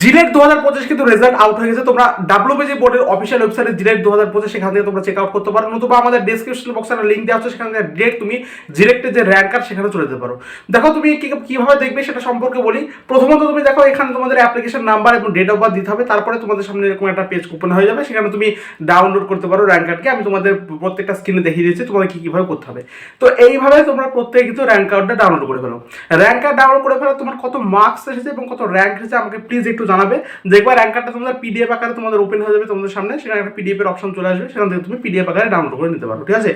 JELET দু হাজার পঁচিশ কিন্তু রেজাল্ট আউট হয়ে গেছে। তোমরা ডাব্লিউবিজি বোর্ডের অফিসিয়াল ওয়েবসাইটে জিলেট দু হাজার পঁচিশ, সেখান থেকে তোমরা চেক আউট করতে পারো। নতুবা আমাদের ডিসক্রিপশন বক্সে একটা লিঙ্ক দেওয়া আছে, সেখান থেকে ডিরেক্ট তুমি জিলেক্টের যে র্যাঙ্ক কার্ড সেখানে চলে যেতে পারো। দেখো তুমি কীভাবে দেখবে সেটা সম্পর্কে বলি। প্রথমত তুমি দেখো এখানে তোমাদের অ্যাপ্লিকেশন নাম্বার এবং ডেট অফ বার্থ দিতে হবে। তারপরে তোমাদের সামনে এরকম একটা পেজ ওপেন হয়ে যাবে। সেখানে তুমি ডাউনলোড করতে পারো র্যাঙ্ক কার্ডকে আমি তোমাদের প্রত্যেকটা স্ক্রিনে দেখিয়ে দিচ্ছি তোমাদের কি, কীভাবে করতে হবে। তো এইভাবে তোমরা প্রত্যেকে কিন্তু র্যাঙ্ক কার্ডটা ডাউনলোড করে ফেলো। র্যাঙ্ক কার্ড ডাউনলোড করে ফেলো, তোমার কত মার্কস এসেছে এবং কত র্যাঙ্ক এসেছে আমাকে প্লিজ একটু জানাবে। দেখবা র্যাঙ্ক কার্ডটা তোমাদের পিডিএফ আকারে তোমাদের ওপেন হয়ে যাবে তোমাদের সামনে। সেখানে একটা পিডিএফ এর অপশন চলে আসবে। সেখান থেকে তুমি পিডিএফ আকারে ডাউনলোড করে নিতে পারো, ঠিক আছে?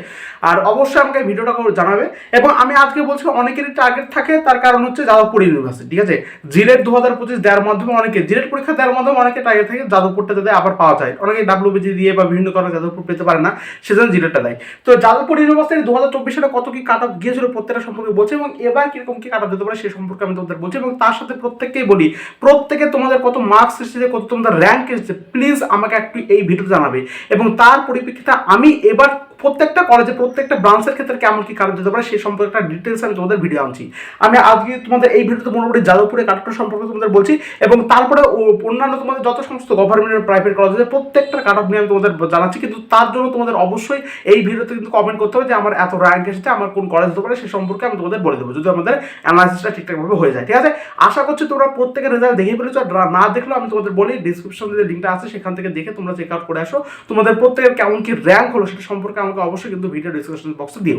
আর অবশ্যই আমাকে ভিডিওটা জানাবে। এবং আমি আজকে বলছি অনেকেরই টার্গেট থাকে, তার কারণ হচ্ছে যাদবপুর ইউনিভার্সিটি ঠিক আছে? জিলেট দু হাজার পঁচিশ দেওয়ার মাধ্যমে অনেকে জিলেট পরীক্ষা দেওয়ার মাধ্যমে অনেকে টার্গেট থাকে যাদবপুরটা যাতে আবার পাওয়া যায়। অনেকে ডাব্লিউবিজি দিয়ে বা বিভিন্ন কারণে যাদবপুর পেতে পারে না, সেজন্য জিলেটটা দেয়। তো যাদবপুর ইউনিভার্সিটি দু হাজার চব্বিশ সালে কত কি কাট অফ গিয়েছিল প্রত্যেকটা সম্পর্কে বলছে, এবং এবার কীরকম কি কাট অফ যেতে পারে সে সম্পর্কে আমি তোমাদের বলছি, এবং তার সাথে প্রত্যেককেই বলি, প্রত্যেকে তোমাদের কত মার্কস এসেছে, কত তোমাদের র্যাঙ্ক এসেছে প্লিজ আমাকে একটু এই ভিডিও জানাবে। এবং তার পরিপ্রেক্ষিতে আমি এবার প্রত্যেকটা কলেজে প্রত্যেকটা ব্রাঞ্চের ক্ষেত্রে কেমন কি কারণ যেতে পারে, সেই সম্পর্কে একটা ডিটেলস আমি তোমাদের ভিডিও আনছি। আমি আজকে তোমাদের এই ভিডিওতে মোটামুটি যাদবপুরে কাটঅফ সম্পর্কে তোমাদের বলছি, এবং তারপরে অন্যান্য তোমাদের যত সমস্ত গভর্নমেন্ট প্রাইভেট কলেজ আছে, প্রত্যেকটা কাট অফ নিয়ে আমি তোমাদের জানাচ্ছি, কিন্তু তার জন্য তোমাদের অবশ্যই এই ভিডিওতে কিন্তু কমেন্ট করতে হবে যে আমার এত র্যাঙ্ক এসেছে, আমার কোন কলেজ হতে পারে, সে সম্পর্কে আমি তোমাদের বলে দেবো, যদি আমাদের অ্যানালাইসিসটা ঠিকঠাকভাবে হয়ে যায়, ঠিক আছে? আশা করছি তোমরা প্রত্যেকের রেজাল্ট দেখে ফেলেছো, আর না দেখলেও আমি তোমাদের বলি ডিসক্রিপশন যে লিঙ্কটা আছে, সেখান থেকে দেখে তোমরা চেক আউট করে আসো। তোমাদের প্রত্যেকের কেমন কি র্যাঙ্ক হলো, সেটা সম্পর্কে আমাকে অবশ্যই কিন্তু ভিডিও ডিসক্রিপশন বক্সে দিও।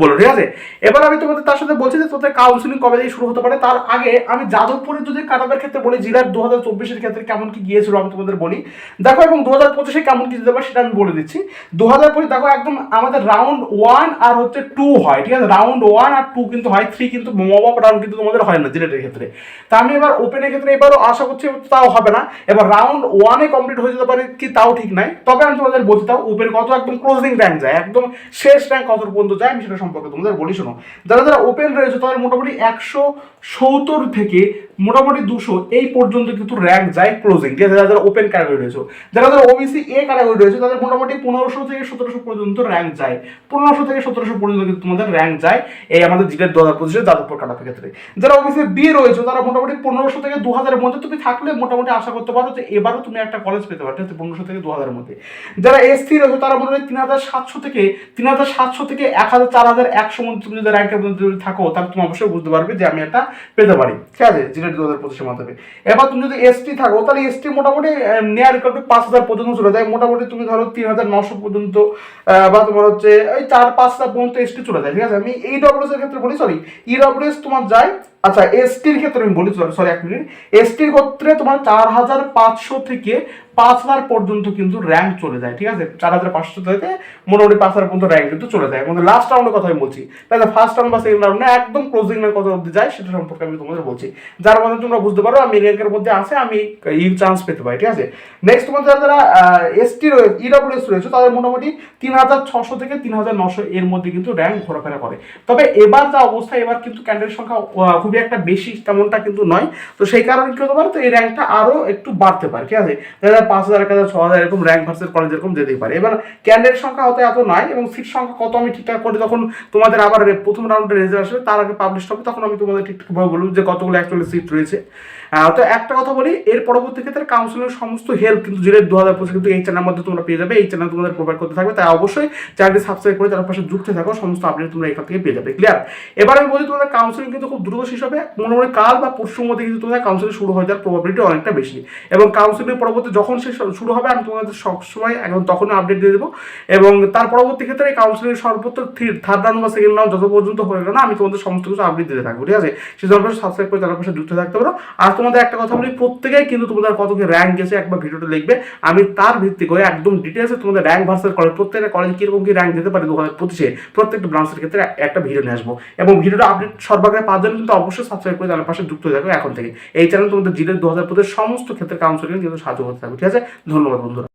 বলো, ঠিক আছে? এবার আমি তোমাদের তার সাথে বলছি যে, তোদের কাউন্সিলিং কবে থেকে শুরু হতে পারে? তার আগে আমি যাদবপুরের যদি কাটাবের ক্ষেত্রে বলি, জেলার দু হাজার চব্বিশের ক্ষেত্রে কেমন কি গিয়েছিল আমি তোমাদের বলি। দেখো, এবং দু হাজার পঁচিশে কেমন কি যেতে পারে সেটা আমি বলে দিচ্ছি। দু হাজার পঁচিশ, দেখো, একদম আমাদের রাউন্ড ওয়ান আর হচ্ছে টু হয়, ঠিক আছে? রাউন্ড ওয়ান আর টু কিন্তু হয় থ্রি কিন্তু মব রাউন্ড কিন্তু তোমাদের হয় না জেলেটের ক্ষেত্রে। তা আমি এবার ওপেনের ক্ষেত্রে এবারও আশা করছি তাও হবে না। এবার রাউন্ড ওয়ানে কমপ্লিট হয়ে যেতে পারে কি তাও ঠিক নাই। তবে আমি তোমাদের বলছি তাও ওপেন কত একদম ক্লোজিং র্যাঙ্ক যায়। একদম শেষ র্যাঙ্ক কত পর্যন্ত যায়। আমি সেটা সম্পর্কে তোমাদের বলি, শোনো। যারা যারা ওপেন রয়েছে, তাদের মোটামুটি একশো সত্তর থেকে মোটামুটি দুশো এই পর্যন্ত কিন্তু র্যাঙ্ক যায় ক্লোজিং ঠিক আছে? যারা যারা ওপেন ক্যাটাগরি রয়েছে। যারা যারা ওবিসি এ ক্যাটাগরি রয়েছে, তাদের মোটামুটি পনেরোশো থেকে সতেরোশো পর্যন্ত র্যাঙ্ক যায়। পনেরোশো থেকে সতেরোশো পর্যন্ত কিন্তু তোমাদের র্যাঙ্ক যায় এই আমাদের জিটের দু হাজার পঁচিশে যাদবপুর কাটাপের ক্ষেত্রে। যারা ওবিসি বি রয়েছে, তারা মোটামুটি পনেরোশো থেকে দু হাজারের মধ্যে। তুমি থাকলে মোটামুটি আশা করতে পারো যে এবারও তুমি একটা কলেজ পেতে পারো। ঠিক আছে? পনেরোশো থেকে দু হাজারের মধ্যে। যারা এসসি রয়েছে, তারা মোটামুটি তিন হাজার সাতশো থেকে তিন হাজার সাতশো থেকে এক হাজার, চার হাজার, একশো মধ্যে তুমি যদি র্যাঙ্কের মধ্যে যদি থাকো, তাহলে তুমি অবশ্যই বুঝতে পারবে যে আমি একটা পেতে পারি। ঠিক আছে? জিলেট দু হাজার পঁচিশের মাধ্যমে। এবার তুমি যদি এসটি থাকো, তাহলে এসটি মোটামুটি নেয়ার রেকর্ড পাঁচ হাজার পর্যন্ত চলে যায়। মোটামুটি তুমি ধরো তিন হাজার নশো পর্যন্ত বা তোমার হচ্ছে ওই চার পাঁচ হাজার পর্যন্ত এসটি চলে যায়। ঠিক আছে? আমি এই ডব্লিউএস এর ক্ষেত্রে বলি সরি ই ডব্লিউএস তোমার যায় আচ্ছা এসটির ক্ষেত্রে আমি বলি সরি এক মিনিট এসটির ক্ষেত্রে তোমার চার হাজার পাঁচশো থেকে পাঁচ হাজার পর্যন্ত কিন্তু র্যাঙ্ক চলে যায় ঠিক আছে? চার হাজার পাঁচশো থেকে মোটামুটি পাঁচ হাজার পর্যন্ত র্যাঙ্ক কিন্তু চলে যায়। এবং লাস্ট রাউন্ডের কথা আমি বলছি। তাহলে ফার্স্ট রাউন্ড বা সেকেন্ড রাউন্ডে একদম ক্লোজিং এর কথা অব্দি যায় সেটা সম্পর্কে আমি তোমাদের বলছি। যার মধ্যে তোমরা বুঝতে পারো আমি র্যাঙ্কের মধ্যে আছে আমি ই চান্স পেতে পারি ঠিক আছে? নেক্সট তোমার যারা যারা এসটি রয়েছে ইডব্লিউএস রয়েছে তাদের মোটামুটি তিন হাজার ছশো থেকে তিন হাজার নশো এর মধ্যে কিন্তু র্যাঙ্ক ঘোরাফেরা করে। তবে এবার যা অবস্থা এবার কিন্তু ক্যান্ডিডেট সংখ্যা আহ, খুবই একটা বেশি তেমনটা কিন্তু নয়। তো সেই কারণে কি হতে পারে? তো এই র্যাঙ্কটা আরও একটু বাড়তে পারে, ঠিক আছে? দেখা যায় পাঁচ হাজার এক হাজার, ছ হাজার এরকম র্যাঙ্ক ভার্সেস কলেজ এরকম যেতেই পারে। এবার ক্যান্ডিডেট সংখ্যা হয়তো এত নয় এবং সিট সংখ্যা কত আমি ঠিকঠাক করে যখন তোমাদের আবার প্রথম রাউন্ডে রেজাল্ট আসবে, তার আগে পাবলিশ হবে, তখন আমি তোমাদের ঠিকঠাকভাবে বলব যে কতগুলো অ্যাকচুয়ালি সিট রয়েছে। তো একটা কথা বলি, এর পরবর্তী ক্ষেত্রে কাউন্সিলের সমস্ত হেল্প কিন্তু জিলেট দু হাজার পঁচিশ কিন্তু এই চ্যানেলের মধ্যে তোমরা পেয়ে যাবে। এই চ্যানেল তোমাদের প্রোভাইড করতে থাকবে, তাই অবশ্যই চ্যানেলটি সাবস্ক্রাইব করে তার পাশে যুক্ত থাকো, সমস্ত আপডেট তোমরা এখান থেকে পেয়ে যাবে ক্লিয়ার এবার আমি বলি তোমাদের কাউন্সিলিং কিন্তু খুব দ্রুত শেষ হবে মোটামুটি কাল বা পরশুর মধ্যে কিন্তু তোমাদের কাউন্সিলিং শুরু হয়ে যাওয়ার প্রবাবিলিটি অনেকটা বেশি। এবং কাউন্সিলিং পরবর্তী যখন সে শুরু হবে, আমি তোমাদের সবসময় এখন তখনই আপডেট দিয়ে দেবো। এবং তার পরবর্তী ক্ষেত্রে এই কাউন্সিলিং সর্বোচ্চ থার্ড রাউন্ড বা সেকেন্ড রাউন্ড যত পর্যন্ত হয়ে গেল না, আমি তোমাদের সমস্ত কিছু আপডেট দিতে থাকব, ঠিক আছে? সেজন্য সাবস্ক্রাইব করে তার পাশে যুক্ত থাকতে পারো। আর তোমাদের একটা কথা বলি, প্রত্যেকেই কিন্তু তোমাদের কত কি র্যাঙ্ক গেছে একবার ভিডিওটা লিখবে। আমি তার ভিত্তি করে একদম ডিটেলসে তোমাদের র্যাঙ্ক ভার্সেস কলেজ প্রত্যেকটা কলেজ কীরকম কি র্যাঙ্ক দিতে পারে দু হাজার পঁচিশে, প্রত্যেকটা ব্রাঞ্চের ক্ষেত্রে একটা ভিডিও নিয়ে আসব। এবং ভিডিওটা আপডেট সর্বাগ্রে জন্য কিন্তু অবশ্যই সাবস্ক্রাইব করে জানার পাশে যুক্ত হয়ে থাকবে এখন থেকে। এই চ্যানেল তোমাদের জিলের দু হাজার পঁচিশ সমস্ত ক্ষেত্রে কাউন্সিলিং কিন্তু সাহায্য করতে থাকবে ঠিক আছে? ধন্যবাদ বন্ধুরা।